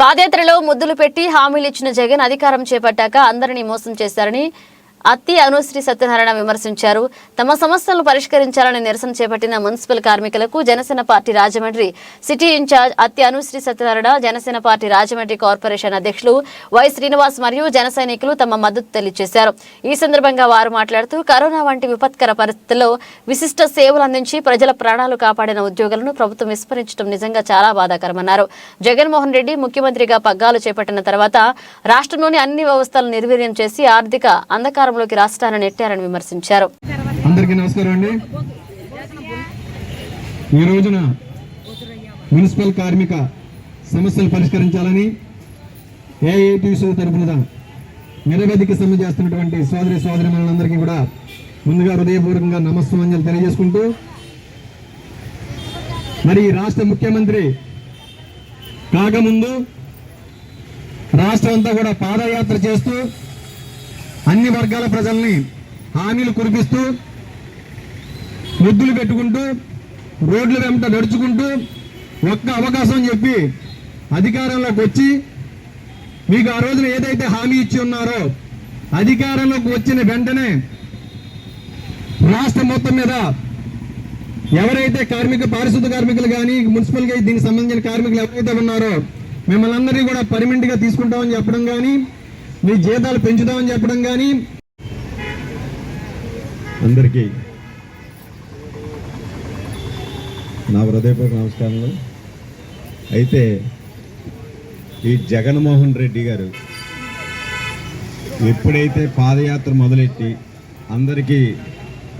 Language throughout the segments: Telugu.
పాదయాత్రలో ముద్దులు పెట్టి హామీలు ఇచ్చిన జగన్ అధికారం చేపట్టాక అందరినీ మోసం చేశారని అత్తి అనుశ్రీ సత్యనారాయణ విమర్శించారు. తమ సమస్యలను పరిష్కరించాలని నిరసన చేపట్టిన మున్సిపల్ కార్మికులకు Janasena party Rajahmundry city incharge Atti Anusri Satyanarayana Janasena party Rajahmundry corporation అధ్యక్షులు వై శ్రీనివాస్ మరియు జన తమ మద్దతు తెలియజేశారు. ఈ సందర్భంగా వారు మాట్లాడుతూ కరోనా వంటి విపత్కర పరిస్థితుల్లో విశిష్ట సేవలు అందించి ప్రజల ప్రాణాలు కాపాడిన ఉద్యోగులను ప్రభుత్వం విస్మరించడం నిజంగా చాలా బాధాకరమన్నారు. జగన్మోహన్ రెడ్డి ముఖ్యమంత్రిగా పగ్గాలు చేపట్టిన తర్వాత రాష్ట్రంలోని అన్ని వ్యవస్థలను నిర్వీర్యం చేసి ఆర్థిక అధికారంలోకి రాష్ట్రాన్ని నెట్టారని విమర్శించారు. అందరికీ నమస్కారం అండి. ఈ రోజున మున్సిపల్ కార్మిక సమస్యలు పరిష్కరించాలని ఏఐటీసీ తరఫున నిరవధిక సమ్మె చేస్తున్నటువంటి సోదరి సోదరి మనందరికీ కూడా ముందుగా హృదయపూర్వకంగా నమస్సమంజలు తెలియజేసుకుంటూ మరి ఈ రాష్ట్ర ముఖ్యమంత్రి కాకముందు రాష్ట్రం అంతా కూడా పాదయాత్ర చేస్తూ అన్ని వర్గాల ప్రజల్ని హామీలు కురిపిస్తూ ముద్దులు పెట్టుకుంటూ రోడ్ల వెంట నడుచుకుంటూ ఒక్క అవకాశం చెప్పి అధికారంలోకి వచ్చి మీకు ఆ రోజున ఏదైతే హామీ ఇచ్చి ఉన్నారో అధికారంలోకి వచ్చిన వెంటనే రాష్ట్రం మొత్తం మీద ఎవరైతే కార్మిక పారిశుద్ధ కార్మికులు కానీ మున్సిపల్గా దీనికి సంబంధించిన కార్మికులు ఎవరైతే ఉన్నారో మిమ్మల్ని అందరినీ కూడా పర్మనెంట్గా తీసుకుంటామని చెప్పడం కానీ మీ జీతాలు పెంచుదామని చెప్పడం కానీ అందరికీ నా హృదయపూర్వక నమస్కారాలు అయితే ఈ జగన్మోహన్ రెడ్డి గారు ఎప్పుడైతే పాదయాత్ర మొదలెట్టి అందరికీ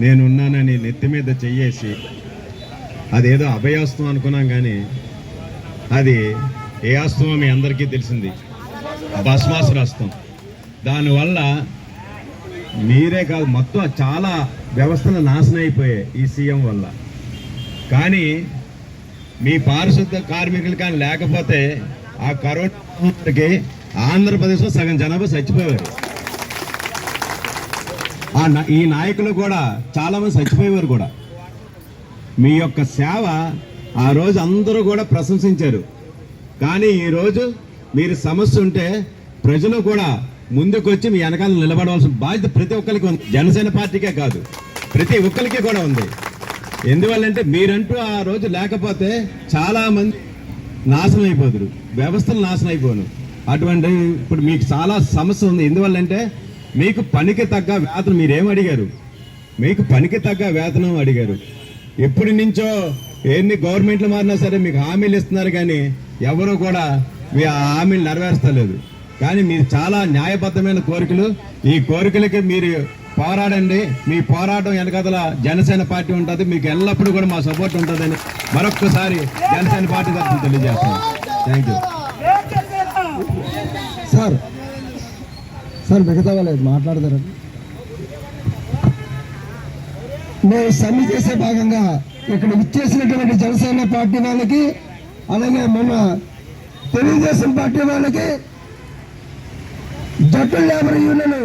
నేనున్నానని నెత్తి మీద చెయ్యేసి అదేదో అభయాస్తం అనుకున్నాం కానీ అది ఏ అస్తమో మీ అందరికీ తెలిసింది. భస్మాసురాస్తం దానివల్ల మీరే కాదు మొత్తం చాలా వ్యవస్థలు నాశనం అయిపోయాయి ఈ సీఎం వల్ల. కానీ మీ పారిశుద్ధ కార్మికులు కానీ లేకపోతే ఆ కరోనాకి ఆంధ్రప్రదేశ్లో సగం జనాభా చచ్చిపోయారు. ఆ ఈ నాయకులు కూడా చాలామంది చచ్చిపోయేవారు కూడా. మీ యొక్క సేవ ఆ రోజు అందరూ కూడా ప్రశంసించారు. కానీ ఈ రోజు మీరు సమస్య ఉంటే ప్రజలు కూడా ముందుకొచ్చి మీ వెనకాల నిలబడవలసిన బాధ్యత ప్రతి ఒక్కరికి ఉంది. జనసేన పార్టీకే కాదు ప్రతి ఒక్కరికి కూడా ఉంది. ఎందువల్లంటే మీరంటూ ఆ రోజు లేకపోతే చాలా మంది నాశనం అయిపోదురు. వ్యవస్థలు నాశనం అయిపోను. అటువంటి ఇప్పుడు మీకు చాలా సమస్య ఉంది. ఎందువల్లంటే మీకు పనికి తగ్గ వేతనం మీరేం అడిగారు? మీకు పనికి తగ్గ వేతనం అడిగారు. ఎప్పటి నుంచో ఎన్ని గవర్నమెంట్లు మారినా సరే మీకు హామీలు ఇస్తున్నారు కానీ ఎవరు కూడా మీ ఆ హామీలు నెరవేర్స్తలేదు. కానీ మీరు చాలా న్యాయబద్ధమైన కోరికలు. ఈ కోరికలకి మీరు పోరాడండి. మీ పోరాటం వెనకదల జనసేన పార్టీ ఉంటుంది. మీకు ఎల్లప్పుడూ కూడా మా సపోర్ట్ ఉంటుందని మరొక్కసారి జనసేన పార్టీ తరఫున తెలియజేస్తాను. థ్యాంక్ యూ సార్ సార్ మిగతా వాళ్ళు మాట్లాడతారండి మేము సమ్మె చేసే భాగంగా ఇక్కడ విచ్చేసినటువంటి జనసేన పార్టీ వాళ్ళకి అలాగే మన తెలుగుదేశం పార్టీ వాళ్ళకి തൊട്ടില്ല പറയുന്നത്